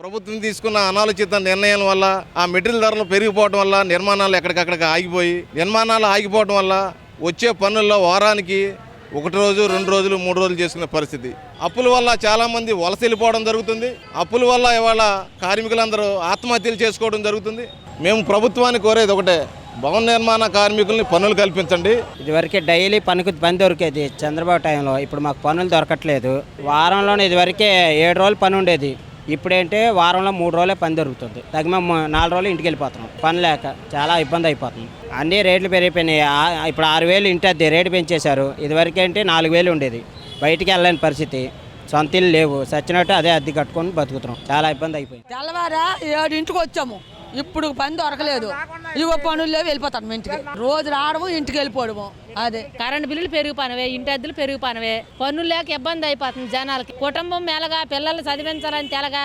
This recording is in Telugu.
ప్రభుత్వం తీసుకున్న అనాలోచిత నిర్ణయాల వల్ల ఆ మెటీరియల్ ధరలు పెరిగిపోవడం వల్ల నిర్మాణాలు ఎక్కడికక్కడికి ఆగిపోయి నిర్మాణాలు ఆగిపోవడం వల్ల వచ్చే పనుల్లో వారానికి ఒకటి రోజు రెండు రోజులు మూడు రోజులు చేసుకునే పరిస్థితి. అప్పుల వల్ల చాలామంది వలస వెళ్ళిపోవడం జరుగుతుంది. అప్పుల వల్ల ఇవాళ కార్మికులందరూ ఆత్మహత్యలు చేసుకోవడం జరుగుతుంది. మేము ప్రభుత్వాన్ని కోరేది ఒకటే భవన నిర్మాణ కార్మికుల్ని పనులు కల్పించండి. ఇదివరకే డైలీ పనికి పని దొరికేది చంద్రబాబు టైంలో. ఇప్పుడు మాకు పనులు దొరకట్లేదు. వారంలోనే ఇదివరకే ఏడు రోజులు పని ఉండేది. ఇప్పుడేంటే వారంలో మూడు రోజులే పని దొరుకుతుంది. తగిన నాలుగు రోజులు ఇంటికి వెళ్ళిపోతున్నాం. పని లేక చాలా ఇబ్బంది అయిపోతుంది. అన్ని రేట్లు పెరిగిపోయినాయి. ఇప్పుడు ఆరు వేలు ఇంటి అద్దె రేటు పెంచేశారు. ఇదివరకు ఏంటి నాలుగు వేలు ఉండేది. బయటికి వెళ్ళలేని పరిస్థితి. సొంత ఇల్లు లేవు. సచ్చినట్టు అదే అద్దె కట్టుకొని బతుకుతున్నాం. చాలా ఇబ్బంది అయిపోయింది. తెల్లవారా ఏడింటికి వచ్చాము. ఇప్పుడు పని దొరకలేదు. ఇగో పనులు లేవు వెళ్ళిపోతాను ఇంటికి. రోజు రావడము ఇంటికి వెళ్ళిపోవడము అదే. కరెంటు బిల్లులు పెరిగిపోనవే ఇంటి అద్దెలు పెరిగిపోనవే పనులు లేక ఇబ్బంది అయిపోతుంది జనాలకి. కుటుంబం మెలగా పిల్లలు చదివించాలని తెలగా